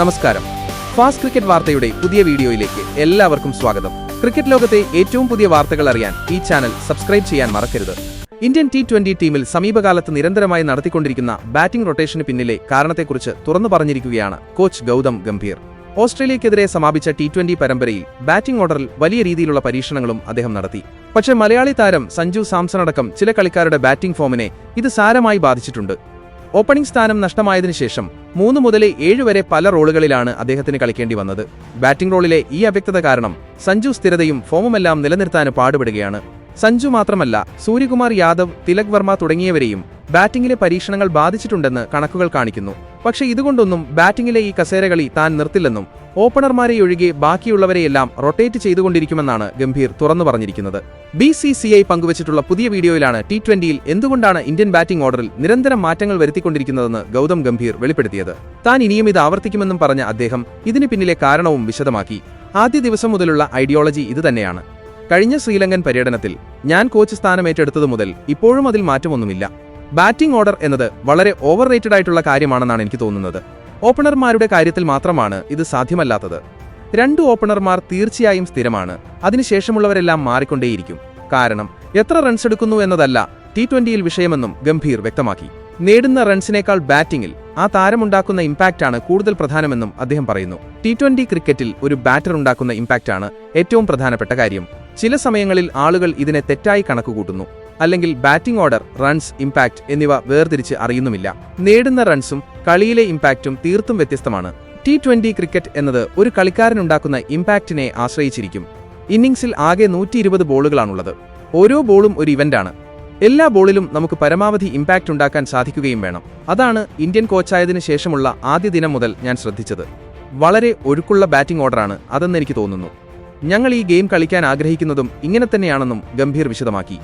നമസ്കാരം. Fast cricket വാർത്തയുടെ പുതിയ വീഡിയോയിലേക്ക് എല്ലാവർക്കും സ്വാഗതം. ക്രിക്കറ്റ് ലോകത്തെ ഏറ്റവും പുതിയ വാർത്തകൾ അറിയാൻ ഈ ചാനൽ സബ്സ്ക്രൈബ് ചെയ്യാൻ മറക്കരുത്. ഇന്ത്യൻ ടി ട്വന്റി ടീമിൽ സമീപകാലത്ത് നിരന്തരമായി നടത്തിക്കൊണ്ടിരിക്കുന്ന ബാറ്റിംഗ് റൊട്ടേഷന് പിന്നിലെ കാരണത്തെക്കുറിച്ച് തുറന്നു പറഞ്ഞിരിക്കുകയാണ് കോച്ച് ഗൗതം ഗംഭീർ. ഓസ്ട്രേലിയക്കെതിരെ സമാപിച്ച ടി ട്വന്റി പരമ്പരയിൽ ബാറ്റിംഗ് ഓർഡറിൽ വലിയ രീതിയിലുള്ള പരീക്ഷണങ്ങളും അദ്ദേഹം നടത്തി. പക്ഷേ മലയാളി താരം സഞ്ജു സാംസൺ അടക്കം ചില കളിക്കാരുടെ ബാറ്റിംഗ് ഫോമിനെ ഇത് സാരമായി ബാധിച്ചിട്ടുണ്ട്. ഓപ്പണിംഗ് സ്ഥാനം നഷ്ടമായതിനു ശേഷം മൂന്ന് മുതൽ ഏഴ് വരെ പല റോളുകളിലാണ് അദ്ദേഹത്തിന് കളിക്കേണ്ടി വന്നത്. ബാറ്റിംഗ് റോളിലെ ഈ അവ്യക്തത കാരണം സഞ്ജു സ്ഥിരതയും ഫോമുമെല്ലാം നിലനിർത്താൻ പാടുപെടുകയാണ്. സഞ്ജു മാത്രമല്ല സൂര്യകുമാർ യാദവ് തിലക് വർമ്മ തുടങ്ങിയവരെയും ബാറ്റിംഗിലെ പരീക്ഷണങ്ങൾ ബാധിച്ചിട്ടുണ്ടെന്ന് കണക്കുകൾ കാണിക്കുന്നു. പക്ഷെ ഇതുകൊണ്ടൊന്നും ബാറ്റിംഗിലെ ഈ കസേരകളി താൻ നിർത്തില്ലെന്നും ഓപ്പണർമാരെ ഒഴികെ ബാക്കിയുള്ളവരെയെല്ലാം റൊട്ടേറ്റ് ചെയ്തുകൊണ്ടിരിക്കുമെന്നാണ് ഗംഭീർ തുറന്നു പറഞ്ഞിരിക്കുന്നത്. ബി സി സി ഐ പങ്കുവച്ചിട്ടുള്ള പുതിയ വീഡിയോയിലാണ് ടി ട്വന്റിയിൽ എന്തുകൊണ്ടാണ് ഇന്ത്യൻ ബാറ്റിംഗ് ഓർഡറിൽ നിരന്തരം മാറ്റങ്ങൾ വരുത്തിക്കൊണ്ടിരിക്കുന്നതെന്ന് ഗൗതം ഗംഭീർ വെളിപ്പെടുത്തിയത്. താൻ ഇനിയും ഇത് ആവർത്തിക്കുമെന്നും പറഞ്ഞ അദ്ദേഹം ഇതിന് പിന്നിലെ കാരണവും വിശദമാക്കി. ആദ്യ ദിവസം മുതലുള്ള ഐഡിയോളജി ഇതുതന്നെയാണ്. കഴിഞ്ഞ ശ്രീലങ്കൻ പര്യടനത്തിൽ ഞാൻ കോച്ച് സ്ഥാനം ഏറ്റെടുത്തതു മുതൽ ഇപ്പോഴും അതിൽ മാറ്റമൊന്നുമില്ല. ബാറ്റിംഗ് ഓർഡർ എന്നത് വളരെ ഓവർ റേറ്റഡ് ആയിട്ടുള്ള കാര്യമാണെന്നാണ് എനിക്ക് തോന്നുന്നത്. ഓപ്പണർമാരുടെ കാര്യത്തിൽ മാത്രമാണ് ഇത് സാധ്യമല്ലാത്തത്. രണ്ട് ഓപ്പണർമാർ തീർച്ചയായും സ്ഥിരമാണ്. അതിനുശേഷമുള്ളവരെല്ലാം മാറിക്കൊണ്ടേയിരിക്കും. കാരണം എത്ര റൺസ് എടുക്കുന്നു എന്നതല്ല ടി ട്വന്റിയിൽ വിഷയമെന്നും ഗംഭീർ വ്യക്തമാക്കി. നേടുന്ന റൺസിനേക്കാൾ ബാറ്റിംഗിൽ ആ താരമുണ്ടാക്കുന്ന ഇമ്പാക്റ്റാണ് കൂടുതൽ പ്രധാനമെന്നും അദ്ദേഹം പറയുന്നു. ടി ട്വന്റി ക്രിക്കറ്റിൽ ഒരു ബാറ്റർ ഉണ്ടാക്കുന്ന ഇമ്പാക്റ്റാണ് ഏറ്റവും പ്രധാനപ്പെട്ട കാര്യം. ചില സമയങ്ങളിൽ ആളുകൾ ഇതിനെ തെറ്റായി കണക്കുകൂട്ടുന്നു. അല്ലെങ്കിൽ ബാറ്റിംഗ് ഓർഡർ റൺസ് ഇമ്പാക്റ്റ് എന്നിവ വേർതിരിച്ച് അറിയുന്നുമില്ല. നേടുന്ന റൺസും കളിയിലെ ഇമ്പാക്റ്റും തീർത്തും വ്യത്യസ്തമാണ്. ടി ട്വന്റി ക്രിക്കറ്റ് എന്നത് ഒരു കളിക്കാരനുണ്ടാക്കുന്ന ഇമ്പാക്റ്റിനെ ആശ്രയിച്ചിരിക്കും. ഇന്നിംഗ്സിൽ ആകെ നൂറ്റി ഇരുപത് ബോളുകളാണുള്ളത്. ഓരോ ബോളും ഒരു ഇവന്റാണ്. എല്ലാ ബോളിലും നമുക്ക് പരമാവധി ഇമ്പാക്റ്റ് ഉണ്ടാക്കാൻ സാധിക്കുകയും വേണം. അതാണ് ഇന്ത്യൻ കോച്ചായതിനു ശേഷമുള്ള ആദ്യ ദിനം മുതൽ ഞാൻ ശ്രദ്ധിച്ചത്. വളരെ ഒഴുക്കുള്ള ബാറ്റിംഗ് ഓർഡറാണ് അതെന്നെനിക്ക് തോന്നുന്നു. ഞങ്ങൾ ഈ ഗെയിം കളിക്കാൻ ആഗ്രഹിക്കുന്നതും ഇങ്ങനെ തന്നെയാണെന്നും ഗംഭീർ വിശദമാക്കി